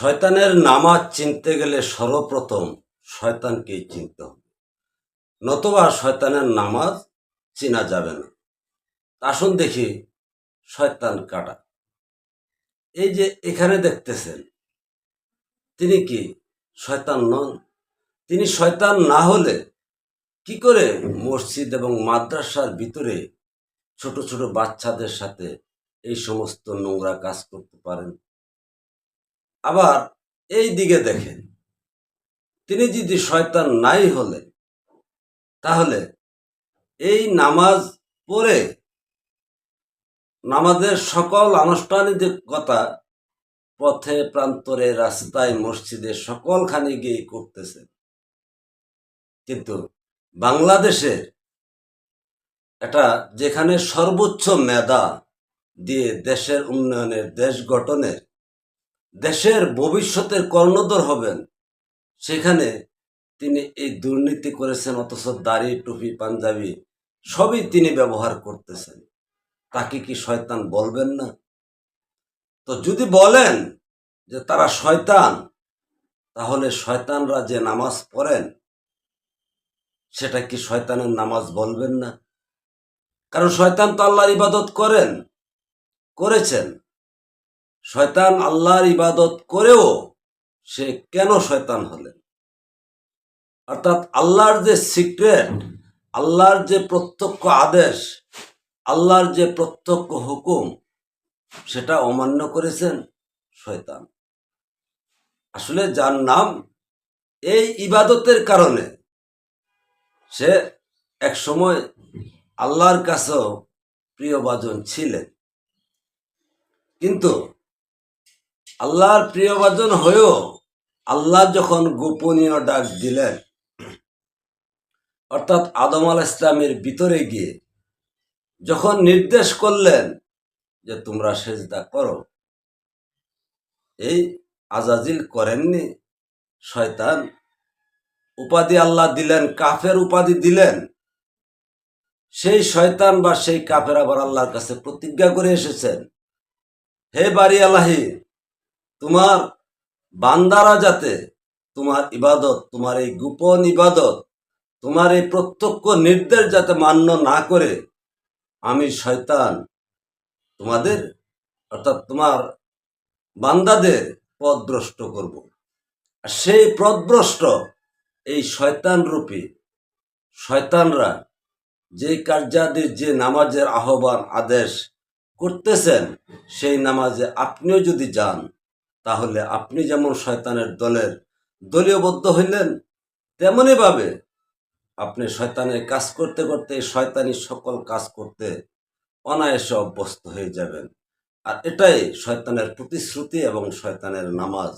শয়তানের নামাজ চিনতে গেলে সর্বপ্রথম শয়তানকেই চিনতে হবে। নতুবা শয়তানের নামাজ চেনা যাবে না। আসুন দেখি শয়তান কাটা এই যে এখানে দেখতেছেন, তিনি কি শয়তান নন? তিনি শয়তান না হলে কি করে মসজিদ এবং মাদ্রাসার ভিতরে ছোট ছোট বাচ্চাদের সাথে এই সমস্ত নোংরা কাজ করতে পারেন? আবার এই দিকে দেখেন। তিনি যদি শয়তান নাই হলেন তাহলে এই নামাজ পড়ে নামাজের সকল আনুষ্ঠানিকতা পথে প্রান্তরে, রাস্তায়, মসজিদে সকলখানে গিয়ে করতেছেন কিন্তু বাংলাদেশের এটা যেখানে সর্বোচ্চ মেধা দিয়ে দেশের উন্নয়নের, দেশ গঠনের দেশের ভবিষ্যতের কর্ণধর হবেন। সেখানে তিনি এই দুর্নীতি করেছেন, অথচ দাড়ি, টুপি, পাঞ্জাবি সবই তিনি ব্যবহার করতেছেন। তাকে কি শয়তান বলবেন না? তো যদি বলেন যে তারা শয়তান, তাহলে শয়তানরা যে নামাজ পড়েন, সেটা কি শয়তানের নামাজ বলবেন না? কারণ শয়তান তো আল্লাহর ইবাদত করেন, করেছেন। শয়তান আল্লাহর ইবাদত করেও সে কেন শয়তান হলেন? অর্থাৎ আল্লাহর যে সিক্রেট, আল্লাহর যে প্রত্যক্ষ আদেশ, আল্লাহর যে প্রত্যক্ষ হুকুম, সেটা অমান্য করেছেন শয়তান। আসলে যার নাম এই ইবাদতের কারণে সে এক সময় আল্লাহর কাছেও প্রিয়ভাজন ছিলেন। কিন্তু আল্লাহর প্রিয়ভাজন হয়েও আল্লাহ যখন গোপনীয় ডাক দিলেন, অর্থাৎ আদম আল ইসলামের ভিতরে গিয়ে যখন নির্দেশ করলেন যে তোমরা সেজদা করো, এই আজাজিল করেননি, শয়তান উপাধি আল্লাহ দিলেন, কাফের উপাধি দিলেন, সেই শয়তান বা সেই কাফের আবার আল্লাহর কাছে প্রতিজ্ঞা করে এসেছেন, হে বাড়ি আল্লাহি তোমার বান্দারা যাতে তোমার ইবাদত, তোমার এই গোপন ইবাদত, তোমার এই প্রত্যক্ষ নির্দেশ যাতে মান্য না করে, আমি শয়তান তোমাদের, অর্থাৎ তোমার বান্দাদের পথভ্রষ্ট করব। আর সেই পথভ্রষ্ট এই শয়তান রূপী শয়তানরা যে কার্যাদির যে নামাজের আহ্বান, আদেশ করতেছেন, সেই নামাজে আপনিও যদি যান তাহলে আপনি যেমন শয়তানের দলের দলীয়বদ্ধ হইলেন তেমনই ভাবে আপনি শয়তানের কাজ করতে করতে শয়তানি সকল কাজ করতে অনায়াসে অভ্যস্ত হয়ে যাবেন। আর এটাই শয়তানের প্রতিশ্রুতি এবং শয়তানের নামাজ।